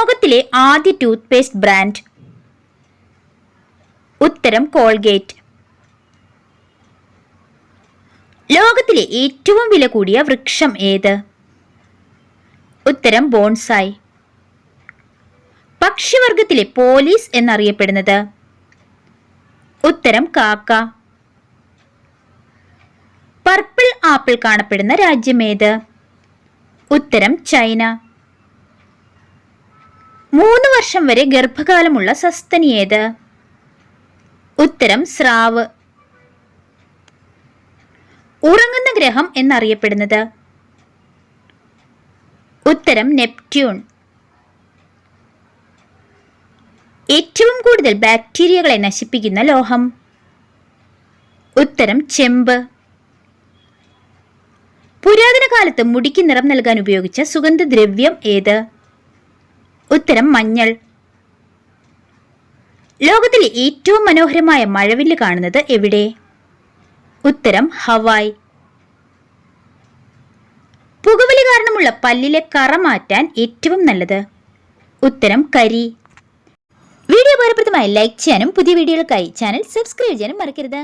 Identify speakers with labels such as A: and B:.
A: ലോകത്തിലെ ആദ്യ toothpaste brand. ഉത്തരം കോൾഗേറ്റ്. ലോകത്തിലെ ഏറ്റവും വില കൂടിയ വൃക്ഷം ഏത്? ഉത്തരം ബോൺസായി. പക്ഷിവർഗത്തിലെ പോലീസ് എന്നറിയപ്പെടുന്നത്. ഉത്തരം കാക്ക. പർപ്പിൾ ആപ്പിൾ കാണപ്പെടുന്ന രാജ്യമേത് ഉത്തരം ചൈന. മൂന്ന് വർഷം വരെ ഗർഭകാലമുള്ള സസ്തനി ഏത്? ഉത്തരം സ്രാവ്. ഉറങ്ങുന്ന ഗ്രഹം എന്നറിയപ്പെടുന്നത്? ഉത്തരം നെപ്റ്റ്യൂൺ. ഏറ്റവും കൂടുതൽ ബാക്ടീരിയകളെ നശിപ്പിക്കുന്ന ലോഹം? ഉത്തരം ചെമ്പ്. പുരാതന കാലത്ത് മുടിക്ക് നിറം നൽകാൻ ഉപയോഗിച്ച സുഗന്ധദ്രവ്യം ഏത്? ഉത്തരം മഞ്ഞൾ. ലോകത്തിലെ ഏറ്റവും മനോഹരമായ മഴവില്ല് കാണുന്നത് എവിടെ? ഉത്തരം ഹവായ്. പുകവലി കാരണമുള്ള പല്ലിലെ കറ മാറ്റാൻ ഏറ്റവും നല്ലത്. ഉത്തരം കരി. വീഡിയോ ഉപകാരപ്രദമായി ലൈക്ക് ചെയ്യാനും പുതിയ വീഡിയോകൾക്കായി ചാനൽ സബ്സ്ക്രൈബ് ചെയ്യാനും മറക്കരുത്.